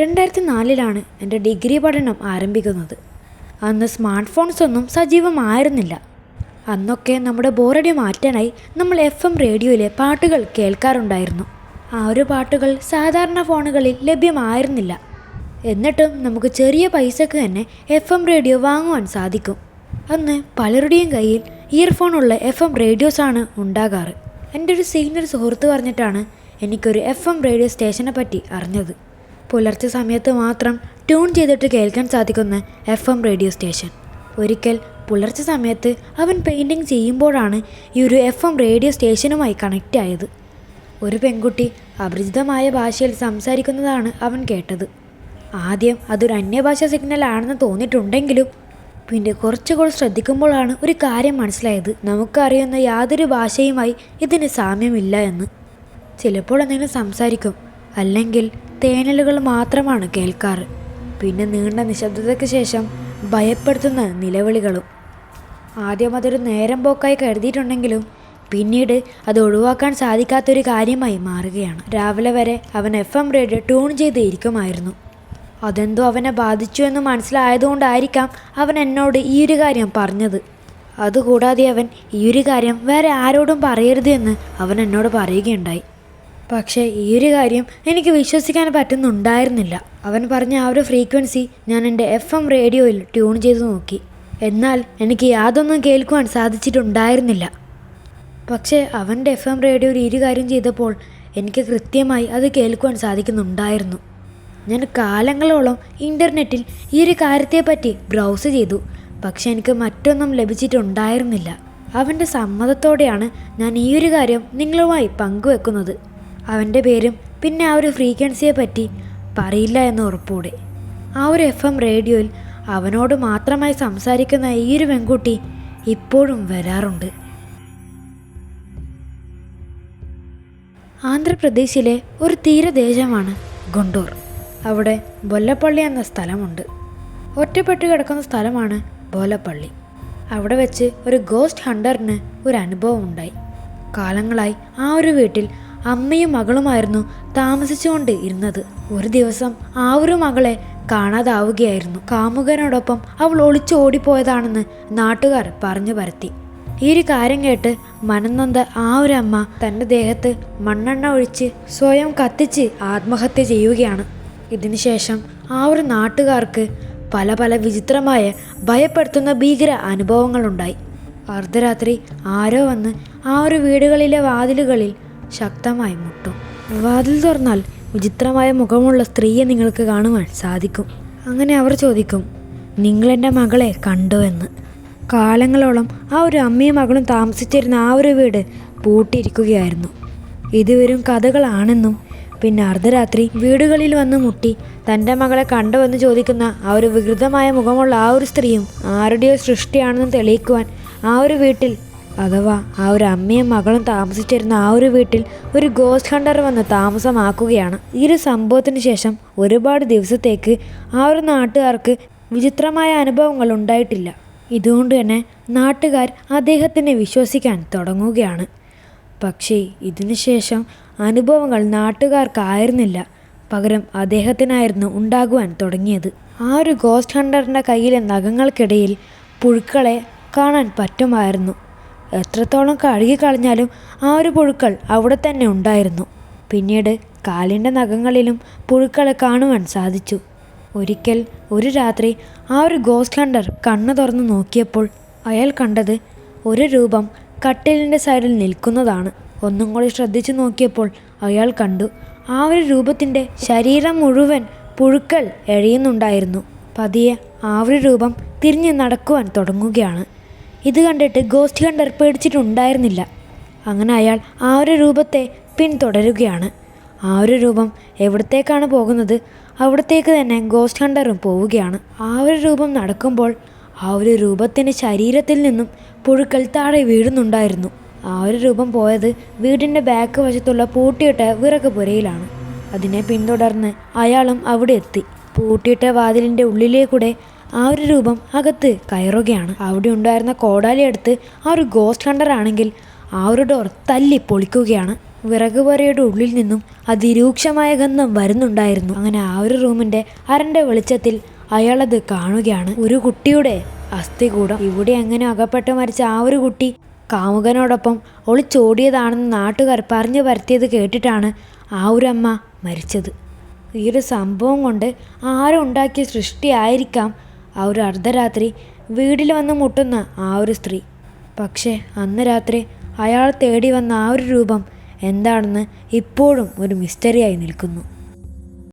രണ്ടായിരത്തി നാലിലാണ് എന്റെ ഡിഗ്രി പഠനം ആരംഭിക്കുന്നത്. അന്ന് സ്മാർട്ട് ഫോൺസ് ഒന്നും സജീവമായിരുന്നില്ല. അന്നൊക്കെ നമ്മുടെ ബോറടി മാറ്റാനായി നമ്മൾ എഫ് എം റേഡിയോയിലെ പാട്ടുകൾ കേൾക്കാറുണ്ടായിരുന്നു. ആ ഒരു പാട്ടുകൾ സാധാരണ ഫോണുകളിൽ ലഭ്യമായിരുന്നില്ല. എന്നിട്ടും നമുക്ക് ചെറിയ പൈസക്ക് തന്നെ എഫ് എം റേഡിയോ വാങ്ങുവാൻ സാധിക്കും. അന്ന് പലരുടെയും കയ്യിൽ ഇയർഫോണുള്ള എഫ് എം റേഡിയോസാണ് ഉണ്ടാകാറ്. എന്റെ ഒരു സീനിയർ സുഹൃത്ത് പറഞ്ഞിട്ടാണ് എനിക്കൊരു എഫ് എം റേഡിയോ സ്റ്റേഷനെ പറ്റി അറിഞ്ഞത്. പുലർച്ചെ സമയത്ത് മാത്രം ട്യൂൺ ചെയ്തിട്ട് കേൾക്കാൻ സാധിക്കുന്ന എഫ് എം റേഡിയോ സ്റ്റേഷൻ. ഒരിക്കൽ പുലർച്ചെ സമയത്ത് അവൻ പെയിന്റിങ് ചെയ്യുമ്പോഴാണ് ഈ ഒരു എഫ് എം റേഡിയോ സ്റ്റേഷനുമായി കണക്റ്റ് ആയത്. ഒരു പെൺകുട്ടി അപരിചിതമായ ഭാഷയിൽ സംസാരിക്കുന്നതാണ് അവൻ കേട്ടത്. ആദ്യം അതൊരു അന്യഭാഷ സിഗ്നൽ ആണെന്ന് തോന്നിയിട്ടുണ്ടെങ്കിലും പിന്നെ കുറച്ചുകൂടി ശ്രദ്ധിക്കുമ്പോഴാണ് ഒരു കാര്യം മനസ്സിലായത്. നമുക്കറിയുന്ന യാതൊരു ഭാഷയുമായി ഇതിന് സാമ്യമില്ല എന്ന്. ചിലപ്പോൾ എന്തെങ്കിലും സംസാരിക്കും. അല്ലെങ്കിൽ തേനലുകൾ മാത്രമാണ് കേൾക്കാറ്. പിന്നെ നീണ്ട നിശബ്ദതയ്ക്ക് ശേഷം ഭയപ്പെടുത്തുന്ന നിലവിളികളും. ആദ്യം അതൊരു നേരം പോക്കായി കരുതിയിട്ടുണ്ടെങ്കിലും പിന്നീട് അത് ഒഴിവാക്കാൻ സാധിക്കാത്തൊരു കാര്യമായി മാറുകയാണ്. രാവിലെ വരെ അവൻ എഫ് എം റേഡിയോ ട്യൂൺ ചെയ്ത് ഇരിക്കുമായിരുന്നു അതെന്തോ അവനെ ബാധിച്ചു എന്ന് മനസ്സിലായതുകൊണ്ടായിരിക്കാം അവൻ എന്നോട് ഈ ഒരു കാര്യം പറഞ്ഞത്. അതുകൂടാതെ അവൻ ഈ ഒരു കാര്യം വേറെ ആരോടും പറയരുത് എന്ന് അവൻ എന്നോട് പറയുകയുണ്ടായി. പക്ഷേ ഈ ഒരു കാര്യം എനിക്ക് വിശ്വസിക്കാൻ പറ്റുന്നുണ്ടായിരുന്നില്ല. അവൻ പറഞ്ഞ ആ ഒരു ഫ്രീക്വൻസി ഞാൻ എന്റെ എഫ് എം റേഡിയോയിൽ ട്യൂൺ ചെയ്തു നോക്കി. എന്നാൽ എനിക്ക് യാതൊന്നും കേൾക്കുവാൻ സാധിച്ചിട്ടുണ്ടായിരുന്നില്ല. പക്ഷേ അവന്റെ എഫ് എം റേഡിയോയിൽ ഇരു കാര്യം ചെയ്തപ്പോൾ എനിക്ക് കൃത്യമായി അത് കേൾക്കുവാൻ സാധിക്കുന്നുണ്ടായിരുന്നു. ഞാൻ കാലങ്ങളോളം ഇന്റർനെറ്റിൽ ഈ ഒരു കാര്യത്തെപ്പറ്റി ബ്രൗസ് ചെയ്തു. പക്ഷെ എനിക്ക് മറ്റൊന്നും ലഭിച്ചിട്ടുണ്ടായിരുന്നില്ല. അവന്റെ സമ്മതത്തോടെയാണ് ഞാൻ ഈ ഒരു കാര്യം നിങ്ങളുമായി പങ്കുവെക്കുന്നത്. അവന്റെ പേരും പിന്നെ ആ ഒരു ഫ്രീക്വൻസിയെ പറ്റി പറയില്ല എന്ന് ഉറപ്പൂടെ. ആ ഒരു എഫ് എം റേഡിയോയിൽ അവനോട് മാത്രമായി സംസാരിക്കുന്ന ഈ ഒരു പെൺകുട്ടി ഇപ്പോഴും വരാറുണ്ട്. ആന്ധ്രാപ്രദേശിലെ ഒരു തീരദേശമാണ് ഗുണ്ടൂർ. അവിടെ ബൊല്ലപ്പള്ളി എന്ന സ്ഥലമുണ്ട്. ഒറ്റപ്പെട്ടു കിടക്കുന്ന സ്ഥലമാണ് ബോലപ്പള്ളി അവിടെ വെച്ച് ഒരു ഗോസ്റ്റ് ഹണ്ടറിന് ഒരു അനുഭവം ഉണ്ടായി കാലങ്ങളായി ആ ഒരു വീട്ടിൽ അമ്മയും മകളുമായിരുന്നു താമസിച്ചുകൊണ്ട് ഇരുന്നത്. ഒരു ദിവസം ആ ഒരു മകളെ കാണാതാവുകയായിരുന്നു. കാമുകനോടൊപ്പം അവൾ ഒളിച്ചു ഓടിപ്പോയതാണെന്ന് നാട്ടുകാർ പറഞ്ഞു പരത്തി. ഈ ഒരു കാര്യം കേട്ട് മനംനൊന്ത ആ ഒരു അമ്മ തന്റെ ദേഹത്ത് മണ്ണെണ്ണ ഒഴിച്ച് സ്വയം കത്തിച്ച് ആത്മഹത്യ ചെയ്യുകയാണ്. ഇതിനുശേഷം ആ ഒരു നാട്ടുകാർക്ക് പല പല വിചിത്രമായ ഭയപ്പെടുത്തുന്ന ഭീകര അനുഭവങ്ങളുണ്ടായി. അർദ്ധരാത്രി ആരോ വന്ന് ആ ഒരു വീടുകളിലെ വാതിലുകളിൽ ശക്തമായി മുട്ടും. വാതിൽ തുറന്നാൽ വിചിത്രമായ മുഖമുള്ള സ്ത്രീയെ നിങ്ങൾക്ക് കാണുവാൻ സാധിക്കും. അങ്ങനെ അവർ ചോദിക്കും നിങ്ങളെന്റെ മകളെ കണ്ടോ എന്ന്? കാലങ്ങളോളം ആ ഒരു അമ്മയും മകളും താമസിച്ചിരുന്ന ആ ഒരു വീട് പൂട്ടിയിരിക്കുകയായിരുന്നു. ഇത് വെറും കഥകളാണെന്നും പിന്നെ അർദ്ധരാത്രി വീടുകളിൽ വന്ന് മുട്ടി തന്റെ മകളെ കണ്ടുവെന്ന് ചോദിക്കുന്ന ആ ഒരു വികൃതമായ മുഖമുള്ള ആ ഒരു സ്ത്രീയും ആരുടെയോ സൃഷ്ടിയാണെന്ന് തെളിയിക്കുവാൻ ആ ഒരു വീട്ടിൽ അഥവാ ആ ഒരു അമ്മയും മകളും താമസിച്ചിരുന്ന ആ ഒരു വീട്ടിൽ ഒരു ഗോസ്റ്റ് ഹണ്ടർ വന്ന് താമസമാക്കുകയാണ്. ഈ ഒരു സംഭവത്തിന് ശേഷം ഒരുപാട് ദിവസത്തേക്ക് ആ ഒരു നാട്ടുകാർക്ക് വിചിത്രമായ അനുഭവങ്ങൾ ഉണ്ടായിട്ടില്ല. ഇതുകൊണ്ട് തന്നെ നാട്ടുകാർ അദ്ദേഹത്തിനെ വിശ്വസിക്കാൻ തുടങ്ങുകയാണ്. പക്ഷേ ഇതിനുശേഷം അനുഭവങ്ങൾ നാട്ടുകാർക്കായിരുന്നില്ല. പകരം അദ്ദേഹത്തിനായിരുന്നു ഉണ്ടാകുവാൻ തുടങ്ങിയത്. ആ ഒരു ഗോസ്റ്റ് ഹണ്ടറിന്റെ കയ്യിലെ നഖങ്ങൾക്കിടയിൽ പുഴുക്കളെ കാണാൻ പറ്റുമായിരുന്നു. എത്രത്തോളം കഴുകിക്കളഞ്ഞാലും ആ ഒരു പുഴുക്കൾ അവിടെ തന്നെ ഉണ്ടായിരുന്നു. പിന്നീട് കാലിന്റെ നഖങ്ങളിലും പുഴുക്കളെ കാണുവാൻ സാധിച്ചു. ഒരിക്കൽ ഒരു രാത്രി ആ ഒരു ഗോസ്റ്റ് ഹണ്ടർ കണ്ണു തുറന്ന് നോക്കിയപ്പോൾ അയാൾ കണ്ടത് ഒരു രൂപം കട്ടിലിന്റെ സൈഡിൽ നിൽക്കുന്നതാണ്. ഒന്നും കൂടി ശ്രദ്ധിച്ചു നോക്കിയപ്പോൾ അയാൾ കണ്ടു ആ ഒരു രൂപത്തിന്റെ ശരീരം മുഴുവൻ പുഴുക്കൾ എഴയുന്നുണ്ടായിരുന്നു പതിയെ ആ ഒരു രൂപം തിരിഞ്ഞ് നടക്കുവാൻ തുടങ്ങുകയാണ്. ഇത് കണ്ടിട്ട് ഗോസ്റ്റ് ഹണ്ടർ പേടിച്ചിട്ടുണ്ടായിരുന്നില്ല. അങ്ങനെ അയാൾ ആ ഒരു രൂപത്തെ പിന്തുടരുകയാണ് ആ ഒരു രൂപം എവിടത്തേക്കാണ് പോകുന്നത്? അവിടത്തേക്ക് തന്നെ ഗോസ്റ്റ് ഹണ്ടറും പോവുകയാണ്. ആ ഒരു രൂപം നടക്കുമ്പോൾ ആ ഒരു രൂപത്തിന്റെ ശരീരത്തിൽ നിന്നും പുഴുക്കൾ താഴെ വീഴുന്നുണ്ടായിരുന്നു. ആ ഒരു രൂപം പോയത് വീടിന്റെ ബാക്ക് വശത്തുള്ള പൂട്ടിയിട്ട വിറക് പുരയിലാണ് അതിനെ പിന്തുടർന്ന് അയാളും അവിടെ എത്തി. പൂട്ടിയിട്ട വാതിലിന്റെ ഉള്ളിലേക്കൂടെ ആ ഒരു രൂപം അകത്ത് കയറുകയാണ്. അവിടെ ഉണ്ടായിരുന്ന കോടാലി എടുത്ത് ആ ഒരു ഗോസ്റ്റ് ഹണ്ടർ ആണെങ്കിൽ ആ ഒരു ഡോർ തല്ലി പൊളിക്കുകയാണ്. വിറകുപുരയുടെ ഉള്ളിൽ നിന്നും അതിരൂക്ഷമായ ഗന്ധം വരുന്നുണ്ടായിരുന്നു. അങ്ങനെ ആ ഒരു റൂമിന്റെ അരന്റെ വെളിച്ചത്തിൽ അയാളത് കാണുകയാണ്. ഒരു കുട്ടിയുടെ അസ്ഥികൂടം. ഇവിടെ എങ്ങനെ അകപ്പെട്ട് മരിച്ച ആ ഒരു കുട്ടി കാമുകനോടൊപ്പം ഒളിച്ചോടിയതാണെന്ന് നാട്ടുകാർ പറഞ്ഞു പരത്തിയത് കേട്ടിട്ടാണ് ആ ഒരു അമ്മ മരിച്ചത്. ഈ ഒരു സംഭവം കൊണ്ട് ആരും ഉണ്ടാക്കിയ സൃഷ്ടിയായിരിക്കാം ആ ഒരു അർദ്ധരാത്രി വീട്ടിൽ വന്ന് മുട്ടുന്ന ആ ഒരു സ്ത്രീ. പക്ഷേ അന്ന് രാത്രി അയാൾ തേടി വന്ന ആ ഒരു രൂപം എന്താണെന്ന് ഇപ്പോഴും ഒരു മിസ്റ്ററിയായി നിൽക്കുന്നു.